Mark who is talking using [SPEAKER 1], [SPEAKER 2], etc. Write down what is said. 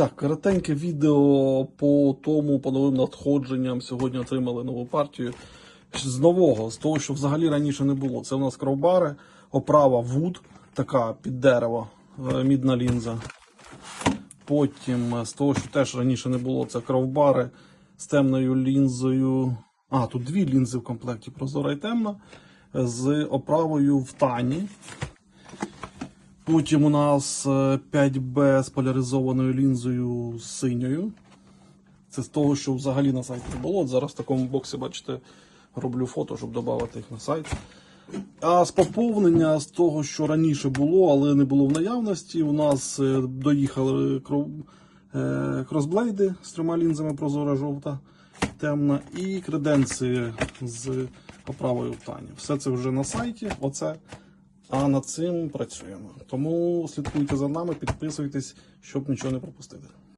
[SPEAKER 1] Так, коротеньке відео по тому, по новим надходженням. Сьогодні отримали нову партію. З нового, з того, що взагалі раніше не було. Це у нас кровбари, оправа Wood, така під дерево, е, мідна лінза. Потім е, з того, що теж раніше не було, це кровбари з темною лінзою. А, тут дві лінзи в комплекті, прозора і темна, е, з оправою в тані. Потім у нас е, 5B з поляризованою лінзою синьою. Це з того, що взагалі на сайті не було. От зараз в такому боксі, бачите, роблю фото, щоб додати їх на сайт. А з поповнення з того, що раніше було, але не було в наявності, у нас е, доїхали е, кросблейди з трьома лінзами прозора жовта, темна, і креденції з оправою в тані. Все це вже на сайті. Оце. А над цим працюємо. Тому слідкуйте за нами, підписуйтесь, щоб нічого не пропустити.